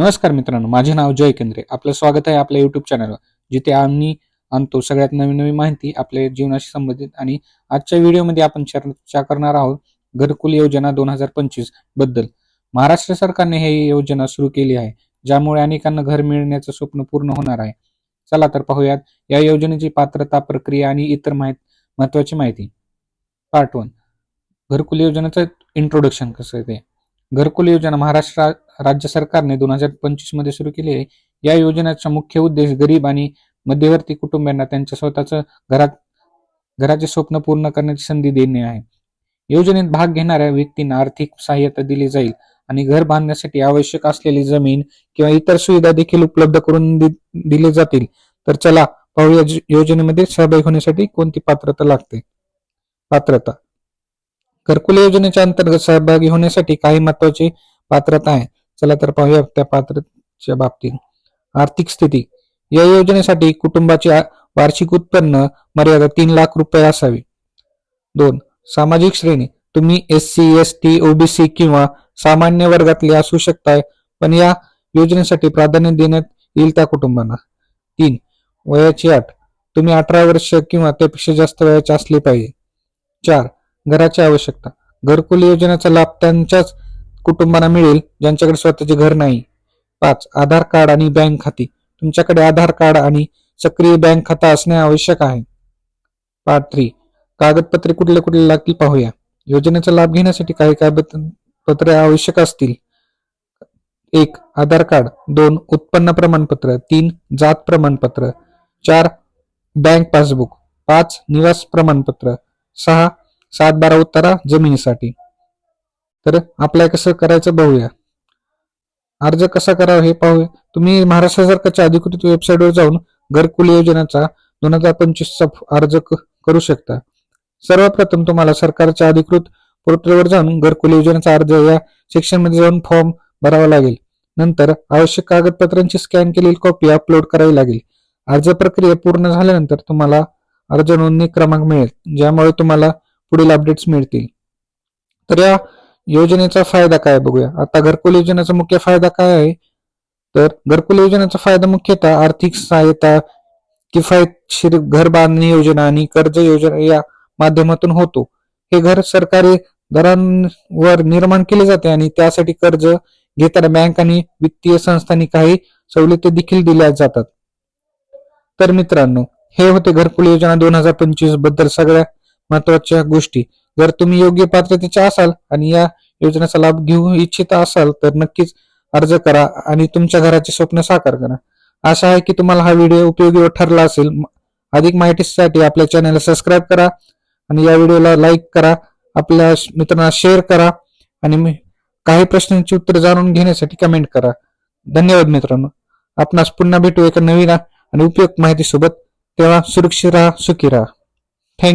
नमस्कार मित्रांनो माझे नाव जय केंद्रे. आपलं स्वागत आहे आपल्या युट्यूब चॅनलवर जिथे आम्ही आणतो सगळ्यात नवीन नवीन माहिती आपल्या जीवनाशी संबंधित आणि आजच्या व्हिडिओमध्ये आपण चर्चा करणार आहोत घरकुल योजना दोन हजार पंचवीसबद्दल. महाराष्ट्र सरकारने ही योजना सुरू केली आहे ज्यामुळे अनेकांना घर मिळण्याचं स्वप्न पूर्ण होणार आहे. चला तर पाहूयात या योजनेची पात्रता प्रक्रिया आणि इतर माहीत महत्वाची माहिती. पार्ट वन घरकुल योजनेचं इंट्रोडक्शन कसं आहे ते? घरकुल योजना महाराष्ट्र राज्य सरकारने दोन हजार पंचवीसमध्ये सुरू केली आहे. या योजनेचा मुख्य उद्देश गरीब आणि मध्यवर्ती कुटुंबियांना त्यांच्या स्वतःचं घरात घराचे स्वप्न पूर्ण करण्याची संधी देणे आहे. योजनेत भाग घेणाऱ्या व्यक्तींना आर्थिक सहाय्यता दिली जाईल आणि घर बांधण्यासाठी आवश्यक असलेली जमीन किंवा इतर सुविधा देखील उपलब्ध करून दि- दिले जातील. तर चला पाहूया योजनेमध्ये सहभागी होण्यासाठी कोणती पात्रता लागते? पात्रता. घरकुल योजनेच्या अंतर्गत सहभागी होण्यासाठी काही महत्वाची पात्रता आहे. चला तर पाहूया त्या पात्रतेच्या बाबतीत. आर्थिक स्थिती. या योजनेसाठी कुटुंबाचे वार्षिक उत्पन्न मर्यादा तीन लाख रुपये असावी. दोन सामाजिक श्रेणी. तुम्ही S C S T OBC किंवा सामान्य वर्गातले असू शकताय पण या योजनेसाठी प्राधान्य देण्यात येईल त्या कुटुंबांना. तीन वयाची अट. तुम्ही अठरा वर्ष किंवा त्यापेक्षा जास्त वयाचे असले पाहिजे. चार घराची आवश्यकता. घरकुल योजनेचा लाभ त्यांच्याच कुटुंबांना मिळेल ज्यांच्याकडे स्वतःचे घर नाही. पाच आधार कार्ड आणि बँक खाती. तुमच्याकडे आधार कार्ड आणि सक्रिय बँक खाता असणे आवश्यक आहे. पार्ट थ्री कागदपत्रे कुठले कुठले लागतील पाहूया. योजनेचा लाभ घेण्यासाठी काही कागदपत्रे आवश्यक असतील. एक आधार कार्ड. दोन उत्पन्न प्रमाणपत्र. तीन जात प्रमाणपत्र. चार बँक पासबुक. पाच निवास प्रमाणपत्र. सहा सात बारा उत्तरा जमिनीसाठी. तर आपल्या कसं करायचं बघूया. अर्ज कसा करावा हे पाहूया. तुम्ही महाराष्ट्र सरकारच्या अधिकृत वेबसाईटवर जाऊन घरकुल योजनेचा दोन हजार पंचवीसचा अर्ज करू शकता. सर्वप्रथम तुम्हाला सरकारच्या अधिकृत पोर्टलवर जाऊन घरकुल योजनेचा अर्ज या सेक्शनमध्ये जाऊन फॉर्म भरावा लागेल. नंतर आवश्यक कागदपत्रांची स्कॅन केलेली कॉपी अपलोड करावी लागेल. अर्ज प्रक्रिया पूर्ण झाल्यानंतर तुम्हाला अर्ज नोंदणी क्रमांक मिळेल. ज्यामुळे तुम्हाला पुढील अपडेट्स मिळतील. तर या योजनेचा फायदा काय बघूया. आता घरकुल योजनेचा मुख्य फायदा काय आहे? तर घरकुल योजनेचा फायदा मुख्यतः आर्थिक सहाय्यता किफायतशीर घर बांधणी योजना आणि कर्ज योजना या माध्यमातून होतो. हे घर सरकारी दरांवर निर्माण केले जाते आणि त्यासाठी कर्ज घेताना बँक आणि वित्तीय संस्थांनी काही सवलती देखील दिल्या जातात. तर मित्रांनो हे होते घरकुल योजना दोन हजार पंचवीसबद्दल सगळ्या महत्त्वाच्या गोष्टी. जर तुम्ही योग्य पात्रतेच्या असाल आणि या योजनेचा लाभ घेऊ इच्छित असाल तर नक्कीच अर्ज करा आणि तुमच्या घराचे स्वप्न साकार करा. आशा आहे की तुम्हाला हा व्हिडिओ उपयोगी ठरला असेल. अधिक माहितीसाठी आपल्या चॅनलला सबस्क्राईब करा आणि या व्हिडिओला लाईक करा आपल्या मित्रांना शेअर करा आणि मी- काही प्रश्नांची उत्तर जाणून घेण्यासाठी कमेंट करा. धन्यवाद मित्रांनो. आपणास पुन्हा भेटू एका नवीन आणि उपयुक्त माहितीसोबत. तेव्हा सुरक्षित राहा सुखी राहा.